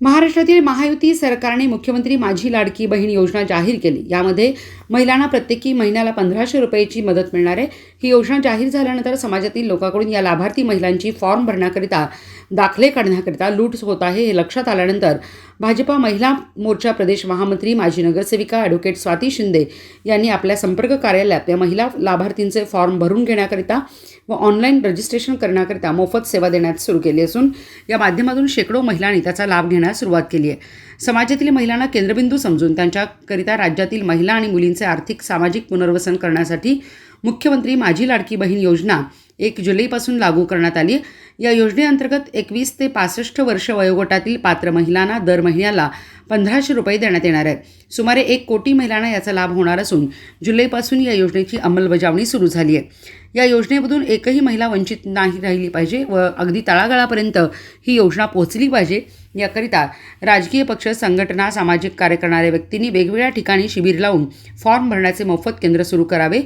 महाराष्ट्रातील महायुती सरकारने मुख्यमंत्री माझी लाडकी बहीण योजना जाहीर केली. यामध्ये महिलांना प्रत्येकी महिन्याला पंधराशे रुपयाची मदत मिळणार आहे. ही योजना जाहीर झाल्यानंतर समाजातील लोकांकडून या लाभार्थी महिलांची फॉर्म भरण्याकरिता दाखले काढण्याकरिता लूट होत आहे हे लक्षात आल्यानंतर भाजपा महिला मोर्चा प्रदेश महामंत्री माजी नगरसेविका ॲडव्होकेट स्वाती शिंदे यांनी आपल्या संपर्क कार्यालयात या महिला लाभार्थींचे फॉर्म भरून घेण्याकरिता व ऑनलाईन रजिस्ट्रेशन करण्याकरिता मोफत सेवा देण्यात सुरू केली असून या माध्यमातून शेकडो महिलांनी त्याचा लाभ घेण्यास सुरुवात केली आहे समाजातील महिलांना केंद्रबिंदू समजून त्यांच्याकरिता राज्यातील महिला आणि मुलींचे आर्थिक सामाजिक पुनर्वसन करण्यासाठी मुख्यमंत्री माझी लाडकी बहीण योजना एक जुलैपासून लागू करण्यात आली या योजनेअंतर्गत एकवीस ते पासष्ट वर्ष वयोगटातील पात्र महिलांना दर महिन्याला पंधराशे रुपये देण्यात येणार आहेत. सुमारे एक कोटी महिलांना याचा लाभ होणार असून जुलैपासून या योजनेची अंमलबजावणी सुरू झाली आहे. या योजनेमधून एकही महिला वंचित नाही राहिली पाहिजे व अगदी तळागाळापर्यंत ही योजना पोहोचली पाहिजे. याकरिता राजकीय पक्ष संघटना सामाजिक कार्य करणाऱ्या व्यक्तींनी वेगवेगळ्या ठिकाणी शिबिर लावून फॉर्म भरण्याचे मोफत केंद्र सुरू करावे.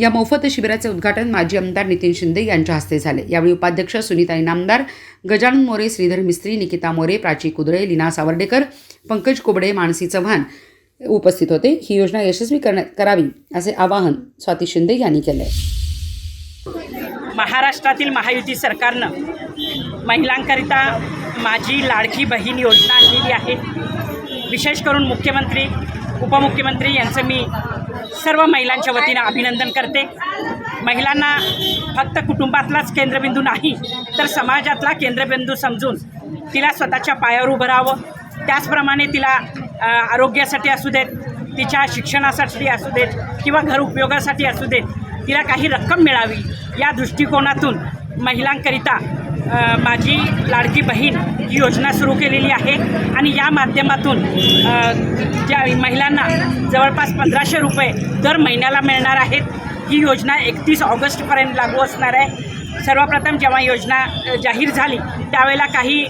या मोफत शिबिराचे उद्घाटन माजी आमदार नितीन शिंदे यांच्या हस्ते झाले. यावेळी उपाध्यक्ष सुनीता इनामदार गजानन मोरे श्रीधर मिस्त्री निकिता मोरे प्राची कुदळे लीना सावर्डेकर पंकज कोबडे मानसी चव्हाण उपस्थित होते. ही योजना यशस्वी करण्यात करावी असे आवाहन स्वाती शिंदे यांनी केले महाराष्ट्रातील महायुती सरकारनं महिलांकरिता माझी लाडकी बहीण योजना आणलेली आहे. विशेष करून मुख्यमंत्री उपमुख्यमंत्री यांचं मी सर्व महिलांच्या वतीनं अभिनंदन करते. महिलांना फक्त कुटुंबातलाच केंद्रबिंदू नाही तर समाजातला केंद्रबिंदू समजून तिला स्वतःच्या पायावर उभं राहावं. त्याचप्रमाणे तिला आरोग्यासाठी असू देत तिच्या शिक्षणासाठी असू देत किंवा घर उपयोगासाठी असू देत तिला काही रक्कम मिळावी या दृष्टिकोनातून महिलांकरिता माझी लाडकी बहीण ही योजना सुरू केलेली आहे. आणि या माध्यमातून ज्या महिलांना जवळपास पंधराशे रुपये दर महिन्याला मिळणार आहेत ही योजना एकतीस ऑगस्टपर्यंत लागू असणार आहे. सर्वप्रथम जेव्हा योजना जाहीर झाली त्यावेळेला काही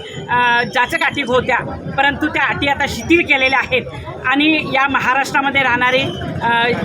जाचक होत्या परंतु त्या अटी आता शिथिल केलेल्या आहेत. आणि या महाराष्ट्रामध्ये राहणारे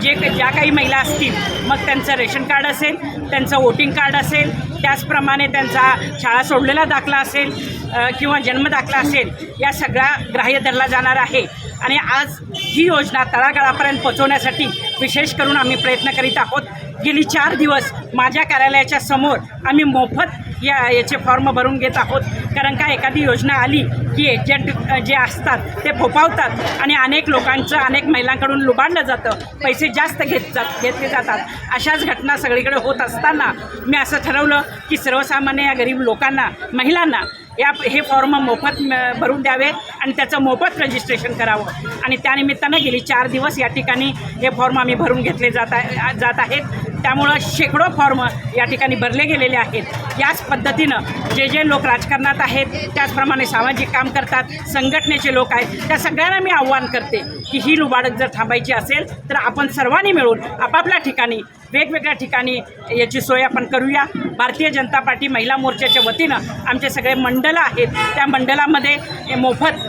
जे ज्या काही महिला असतील मग त्यांचं रेशन कार्ड असेल त्यांचं वोटिंग कार्ड असेल त्याचप्रमाणे त्यांचा शाळा सोडलेला दाखला असेल किंवा किंवा जन्मदाखला असेल या सगळ्या ग्राह्य धरला जाणार आहे. आणि आज ही योजना तळागाळापर्यंत पोहोचवण्यासाठी विशेष करून आम्ही प्रयत्न करीत आहोत. गेली चार दिवस माझ्या कार्यालयाच्या समोर आम्ही मोफत या याचे फॉर्म भरून घेत आहोत. कारण का एखादी योजना आली की एजंट जे असतात ते फोपावतात आणि अनेक लोकांचं अनेक महिलांकडून लुबाडलं जातं. पैसे जास्त घेत जात घेतले जातात. अशाच घटना सगळीकडे होत असताना मी असं ठरवलं की सर्वसामान्य या गरीब लोकांना महिलांना या हे फॉर्म मोफत भरून द्यावे आणि त्याचं मोफत रजिस्ट्रेशन करावं. आणि त्यानिमित्तानं गेली चार दिवस या ठिकाणी हे फॉर्म आम्ही भरून घेतले जात आहे जात आहेत. त्यामुळं शेकडो फॉर्म या ठिकाणी भरले गेलेले आहेत. याच पद्धतीनं जे जे लोक राजकारणात आहेत त्याचप्रमाणे सामाजिक काम करतात संघटनेचे लोक आहेत त्या सगळ्यांना मी आव्हान करते की ही लुबाडक जर थांबायची असेल तर आपण सर्वांनी मिळून आपापल्या ठिकाणी वेगवेगळ्या ठिकाणी याची सोय आपण करूया. भारतीय जनता पार्टी महिला मोर्चाच्या वतीनं आमचे सगळे मंडलं आहेत त्या मंडलामध्ये मोफत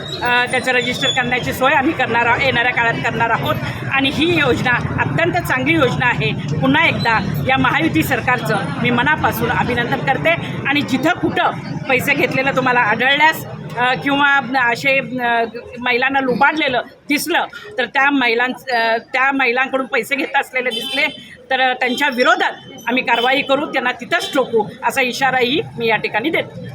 त्याचं रजिस्टर करण्याची सोय आम्ही करणार आहोत येणाऱ्या काळात करणार आहोत. आणि ही योजना अत्यंत चांगली योजना आहे. पुन्हा एकदा या महायुती सरकारचं मी मनापासून अभिनंदन करते. आणि जिथं कुठं पैसे घेतलेलं तुम्हाला आढळल्यास किंवा असे महिलांना लुबाडलेलं दिसलं तर त्या महिलां त्या महिलांकडून पैसे घेत असलेले दिसले तर त्यांच्या विरोधात आम्ही कारवाई करू त्यांना तिथंच ठोकू असा इशाराही मी या ठिकाणी देतो.